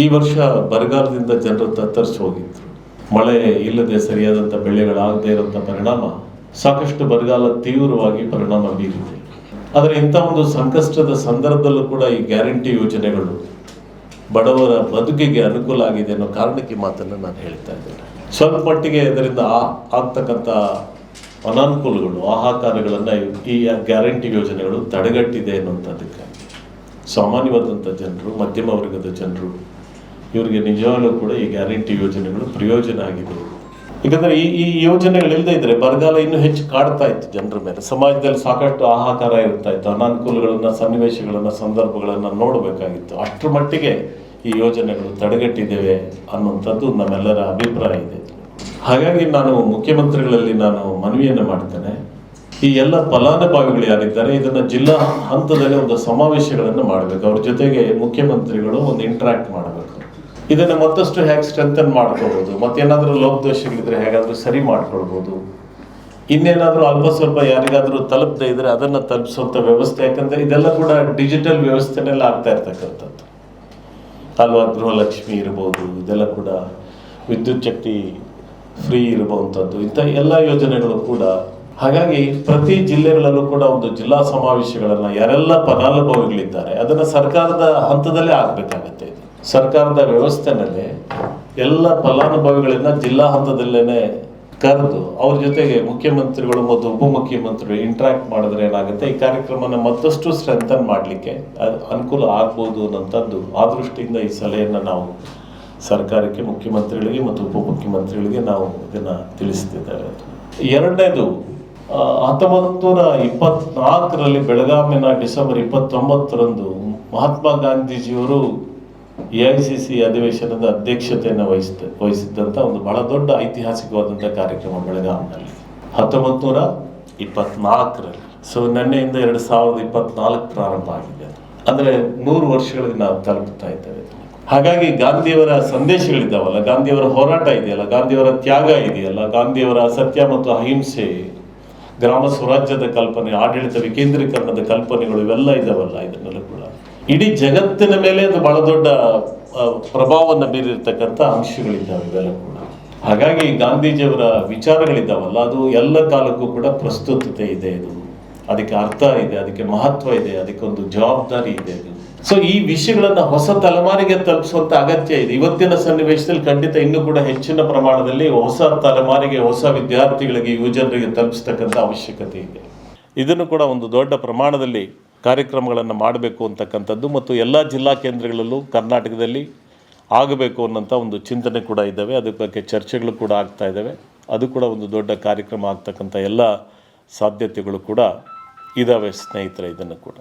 ಈ ವರ್ಷ ಬರಗಾಲದಿಂದ ಜನರು ತತ್ತರಿಸಿ ಹೋಗಿದ್ರು. ಮಳೆ ಇಲ್ಲದೆ ಸರಿಯಾದಂಥ ಬೆಳೆಗಳಾಗದೇ ಇರುವಂಥ ಪರಿಣಾಮ, ಸಾಕಷ್ಟು ಬರಗಾಲ ತೀವ್ರವಾಗಿ ಪರಿಣಾಮ ಬೀರಿದೆ. ಆದರೆ ಇಂಥ ಒಂದು ಸಂಕಷ್ಟದ ಸಂದರ್ಭದಲ್ಲೂ ಕೂಡ ಈ ಗ್ಯಾರಂಟಿ ಯೋಜನೆಗಳು ಬಡವರ ಬದುಕಿಗೆ ಅನುಕೂಲ ಆಗಿದೆ ಅನ್ನೋ ಕಾರಣಕ್ಕೆ ಮಾತನ್ನು ನಾನು ಹೇಳ್ತಾ ಇದ್ದೇನೆ. ಸ್ವಲ್ಪ ಮಟ್ಟಿಗೆ ಇದರಿಂದ ಆಗ್ತಕ್ಕಂಥ ಅನಾನುಕೂಲಗಳು ಆಹಾಕಾರಗಳನ್ನು ಈ ಗ್ಯಾರಂಟಿ ಯೋಜನೆಗಳು ತಡೆಗಟ್ಟಿದೆ ಅನ್ನುವಂಥದ್ದಕ್ಕಾಗಿ. ಸಾಮಾನ್ಯವಾದಂಥ ಜನರು, ಮಧ್ಯಮ ವರ್ಗದ ಜನರು ಇವರಿಗೆ ನಿಜವಾಗ್ಲೂ ಕೂಡ ಈ ಗ್ಯಾರಂಟಿ ಯೋಜನೆಗಳು ಪ್ರಯೋಜನ ಆಗಿದೆ ಯಾಕಂದ್ರೆ ಈ ಈ ಯೋಜನೆಗಳಿಲ್ಲದೆ ಇದ್ರೆ ಬರಗಾಲ ಇನ್ನೂ ಹೆಚ್ಚು ಕಾಡ್ತಾ ಇತ್ತು ಜನರ ಮೇಲೆ. ಸಮಾಜದಲ್ಲಿ ಸಾಕಷ್ಟು ಆಹಾಕಾರ ಇರ್ತಾ ಇತ್ತು. ಅನಾನುಕೂಲಗಳನ್ನ, ಸನ್ನಿವೇಶಗಳನ್ನ, ಸಂದರ್ಭಗಳನ್ನ ನೋಡಬೇಕಾಗಿತ್ತು. ಅಷ್ಟರ ಮಟ್ಟಿಗೆ ಈ ಯೋಜನೆಗಳು ತಡೆಗಟ್ಟಿದ್ದೇವೆ ಅನ್ನುವಂಥದ್ದು ನಮ್ಮೆಲ್ಲರ ಅಭಿಪ್ರಾಯ ಇದೆ. ಹಾಗಾಗಿ ನಾನು ಮುಖ್ಯಮಂತ್ರಿಗಳಲ್ಲಿ ನಾನು ಮನವಿಯನ್ನು ಮಾಡ್ತೇನೆ. ಈ ಎಲ್ಲ ಫಲಾನುಭವಿಗಳು ಯಾರಿದ್ದಾರೆ, ಇದನ್ನ ಜಿಲ್ಲಾ ಹಂತದಲ್ಲಿ ಒಂದು ಸಮಾವೇಶಗಳನ್ನು ಮಾಡಬೇಕು. ಅವ್ರ ಜೊತೆಗೆ ಮುಖ್ಯಮಂತ್ರಿಗಳು ಒಂದು ಇಂಟ್ರಾಕ್ಟ್ ಮಾಡಬೇಕು. ಇದನ್ನ ಮತ್ತಷ್ಟು ಹೇಗೆ ಸ್ಟ್ರೆಂಥನ್ ಮತ್ತೇನಾದರೂ ಲಭ್ ಲೋಪದೋಷಗಳಿದ್ರೆ ಹೇಗಾದರೂ ಸರಿ ಮಾಡ್ಕೊಳ್ಬೋದು? ಇನ್ನೇನಾದರೂ ಅಲ್ಪ ಸ್ವಲ್ಪ ಯಾರಿಗಾದರೂ ತಲುಪದೇ ಇದ್ರೆ ಅದನ್ನು ತಲುಪಿಸುವಂಥ ವ್ಯವಸ್ಥೆ, ಯಾಕಂದರೆ ಇದೆಲ್ಲ ಕೂಡ ಡಿಜಿಟಲ್ ವ್ಯವಸ್ಥೆನೆಲ್ಲ ಆಗ್ತಾ ಇರ್ತಕ್ಕಂಥದ್ದು. ಅಲ್ವಾ ಗೃಹಲಕ್ಷ್ಮಿ ಇರ್ಬೋದು, ಇದೆಲ್ಲ ಕೂಡ ವಿದ್ಯುತ್ ಶಕ್ತಿ ಫ್ರೀ ಇರುವಂಥದ್ದು ಇಂಥ ಎಲ್ಲ ಯೋಜನೆಗಳು ಕೂಡ. ಹಾಗಾಗಿ ಪ್ರತಿ ಜಿಲ್ಲೆಗಳಲ್ಲೂ ಕೂಡ ಒಂದು ಜಿಲ್ಲಾ ಸಮಾವೇಶಗಳನ್ನು ಯಾರೆಲ್ಲ ಫಲಾನುಭವಿಗಳಿದ್ದಾರೆ ಅದನ್ನು ಸರ್ಕಾರದ ಹಂತದಲ್ಲೇ ಆಗಬೇಕಾಗತ್ತೆ ಸರ್ಕಾರದ ವ್ಯವಸ್ಥೆನಲ್ಲಿ ಎಲ್ಲ ಫಲಾನುಭವಿಗಳನ್ನ ಜಿಲ್ಲಾ ಹಂತದಲ್ಲೇನೆ ಕರೆದು ಅವ್ರ ಜೊತೆಗೆ ಮುಖ್ಯಮಂತ್ರಿಗಳು ಮತ್ತು ಉಪಮುಖ್ಯಮಂತ್ರಿಗಳು ಇಂಟ್ರಾಕ್ಟ್ ಮಾಡಿದ್ರೆ ಏನಾಗುತ್ತೆ? ಈ ಕಾರ್ಯಕ್ರಮನ ಮತ್ತಷ್ಟು ಸ್ಟ್ರೆಂಥನ್ ಮಾಡಲಿಕ್ಕೆ ಅನುಕೂಲ ಆಗ್ಬೋದು ಅನ್ನೋಂಥದ್ದು ಆ ದೃಷ್ಟಿಯಿಂದ ಈ ಸಲಹೆಯನ್ನು ನಾವು ಸರ್ಕಾರಕ್ಕೆ, ಮುಖ್ಯಮಂತ್ರಿಗಳಿಗೆ ಮತ್ತು ಉಪಮುಖ್ಯಮಂತ್ರಿಗಳಿಗೆ ನಾವು ಇದನ್ನು ತಿಳಿಸ್ತಿದ್ದೇವೆ. ಎರಡನೇದು ಹತ್ತೊಂಬತ್ತು ನೂರ ಇಪ್ಪತ್ನಾಲ್ಕರಲ್ಲಿ ಬೆಳಗಾವಿನ ಡಿಸೆಂಬರ್ ಇಪ್ಪತ್ತೊಂಬತ್ತರಂದು ಮಹಾತ್ಮ ಗಾಂಧೀಜಿಯವರು ಎ ಐ ಸಿ ಸಿ ಅಧಿವೇಶನದ ಅಧ್ಯಕ್ಷತೆಯನ್ನು ವಹಿಸಿದ ವಹಿಸಿದ್ದಂಥ ಒಂದು ಬಹಳ ದೊಡ್ಡ ಐತಿಹಾಸಿಕವಾದಂಥ ಕಾರ್ಯಕ್ರಮ ಬೆಳಗಾವಿನಲ್ಲಿ ಹತ್ತೊಂಬತ್ತು ನೂರ ಇಪ್ಪತ್ನಾಲ್ಕರಲ್ಲಿ. ಸೊ ನಿನ್ನೆಯಿಂದ ಎರಡು ಸಾವಿರದ ಇಪ್ಪತ್ನಾಲ್ಕು ಪ್ರಾರಂಭ ಆಗಿದೆ ಅಂದರೆ ನೂರು ವರ್ಷಗಳಿಗೆ ನಾವು ತಲುಪುತ್ತಾ ಇದ್ದೇವೆ ಹಾಗಾಗಿ ಗಾಂಧಿಯವರ ಸಂದೇಶಗಳಿದ್ದಾವಲ್ಲ, ಗಾಂಧಿಯವರ ಹೋರಾಟ ಇದೆಯಲ್ಲ, ಗಾಂಧಿಯವರ ತ್ಯಾಗ ಇದೆಯಲ್ಲ, ಗಾಂಧಿಯವರ ಸತ್ಯ ಮತ್ತು ಅಹಿಂಸೆ, ಗ್ರಾಮ ಸ್ವರಾಜ್ಯದ ಕಲ್ಪನೆ ಆಡಳಿತ ವಿಕೇಂದ್ರೀಕರಣದ ಕಲ್ಪನೆಗಳು ಇವೆಲ್ಲ ಇದಾವಲ್ಲ ಇದನ್ನೆಲ್ಲ ಕೂಡ. ಇಡೀ ಜಗತ್ತಿನ ಮೇಲೆ ಅದು ಬಹಳ ದೊಡ್ಡ ಪ್ರಭಾವವನ್ನು ಬೀರಿರ್ತಕ್ಕಂಥ ಅಂಶಗಳಿದ್ದಾವೆ ಇವೆಲ್ಲ ಕೂಡ. ಹಾಗಾಗಿ ಗಾಂಧೀಜಿಯವರ ವಿಚಾರಗಳಿದ್ದಾವಲ್ಲ, ಅದು ಎಲ್ಲ ಕಾಲಕ್ಕೂ ಕೂಡ ಪ್ರಸ್ತುತತೆ ಇದೆ ಇದು ಅದಕ್ಕೆ ಅರ್ಥ ಇದೆ, ಅದಕ್ಕೆ ಮಹತ್ವ ಇದೆ ಅದಕ್ಕೆ ಒಂದು ಜವಾಬ್ದಾರಿ ಇದೆ ಅದು. ಸೊ ಈ ವಿಷಯಗಳನ್ನು ಹೊಸ ತಲೆಮಾರಿಗೆ ತಲುಪಿಸುವಂತ ಅಗತ್ಯ ಇದೆ. ಇವತ್ತಿನ ಸನ್ನಿವೇಶದಲ್ಲಿ ಖಂಡಿತ ಇನ್ನೂ ಕೂಡ ಹೆಚ್ಚಿನ ಪ್ರಮಾಣದಲ್ಲಿ ಹೊಸ ತಲೆಮಾರಿಗೆ, ಹೊಸ ವಿದ್ಯಾರ್ಥಿಗಳಿಗೆ, ಯುವಜನರಿಗೆ ತಲುಪಿಸ್ತಕ್ಕಂಥ ಅವಶ್ಯಕತೆ ಇದೆ. ಇದನ್ನು ಕೂಡ ಒಂದು ದೊಡ್ಡ ಪ್ರಮಾಣದಲ್ಲಿ ಕಾರ್ಯಕ್ರಮಗಳನ್ನು ಮಾಡಬೇಕು ಅಂತಕ್ಕಂಥದ್ದು ಮತ್ತು ಎಲ್ಲ ಜಿಲ್ಲಾ ಕೇಂದ್ರಗಳಲ್ಲೂ ಕರ್ನಾಟಕದಲ್ಲಿ ಆಗಬೇಕು ಅನ್ನೋಂಥ ಒಂದು ಚಿಂತನೆ ಕೂಡ ಇದ್ದಾವೆ. ಅದಕ್ಕೆ ಬಗ್ಗೆ ಚರ್ಚೆಗಳು ಕೂಡ ಆಗ್ತಾ ಇದ್ದಾವೆ. ಅದು ಕೂಡ ಒಂದು ದೊಡ್ಡ ಕಾರ್ಯಕ್ರಮ ಆಗ್ತಕ್ಕಂಥ ಎಲ್ಲ ಸಾಧ್ಯತೆಗಳು ಕೂಡ ಇದ್ದಾವೆ ಸ್ನೇಹಿತರೆ ಇದನ್ನು ಕೂಡ.